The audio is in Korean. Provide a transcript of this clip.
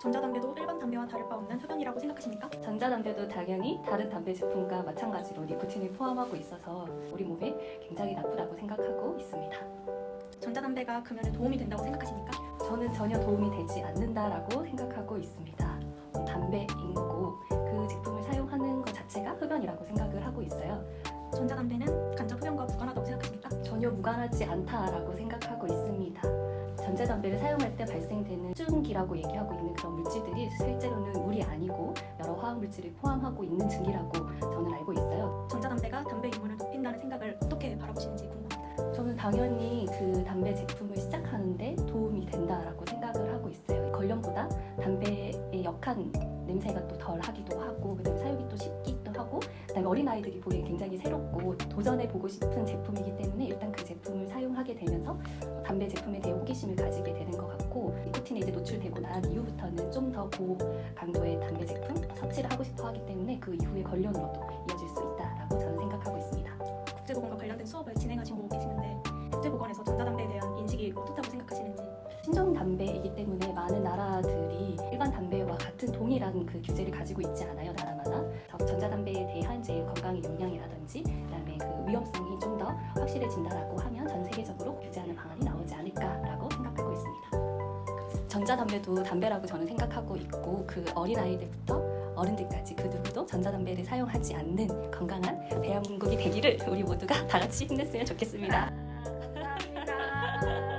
전자담배도 일반 담배와 다를 바 없는 흡연이라고 생각하십니까? 전자담배도 당연히 다른 담배 제품과 마찬가지로 니코틴을 포함하고 있어서 우리 몸에 굉장히 나쁘다고 생각하고 있습니다. 전자담배가 금연에 도움이 된다고 생각하십니까? 저는 전혀 도움이 되지 않는다라고 생각하고 있습니다. 어, 담배인 거고 그 제품을 사용하는 것 자체가 흡연이라고 생각을 하고 있어요. 전자담배는 간접 흡연과 무관하다고 생각하십니까? 전혀 무관하지 않다라고 생각하고 있습니다. 전자담배를 사용할 때 발생되는 수 증기라고 얘기하고 있는 그런 물질들이 실제로는 물이 아니고 여러 화학 물질을 포함하고 있는 증기라고 저는 알고 있어요. 전자담배가 담배 입문을 높인다는 생각을 어떻게 바라보시는지 궁금합니다. 저는 당연히 그 담배 제품을 시작하는데 도움이 된다라고 생각을 하고 있어요. 관련보다 담배의 역한 냄새가 또 덜 하기도 하고 그다음에 사용이 또 쉽기도 하고 그다음에 어린 아이들이 보기엔 굉장히 새롭고 도전해 보고 싶은 제품이기 때문에 일단 호기심을 가지게 되는 것 같고 니코틴에 이제 노출되고 난 이후부터는 좀 더 고강도의 담배 제품 섭취를 하고 싶어 하기 때문에 그 이후의 권련으로도 이어질 수 있다라고 저는 생각하고 있습니다. 국제보건과 관련된 수업을 진행하시고 계시는데 국제보건에서 전자담배에 대한 인식이 어떻다고 생각하시는지 신종 담배이기 때문에 많은 나라들이 일반 담배와 같은 동일한 그 규제를 가지고 있지 않아요 나라마다 전자담배에 대한 이제 건강의 영향이라든지 그다음에 그 위험성이 좀 더 확실해진다라고 하면 전 세계 전자담배도 담배라고 저는 생각하고 있고 그 어린아이들부터 어른들까지 그 누구도 전자담배를 사용하지 않는 건강한 대한민국이 되기를 우리 모두가 다 같이 힘냈으면 좋겠습니다. 아, 감사합니다.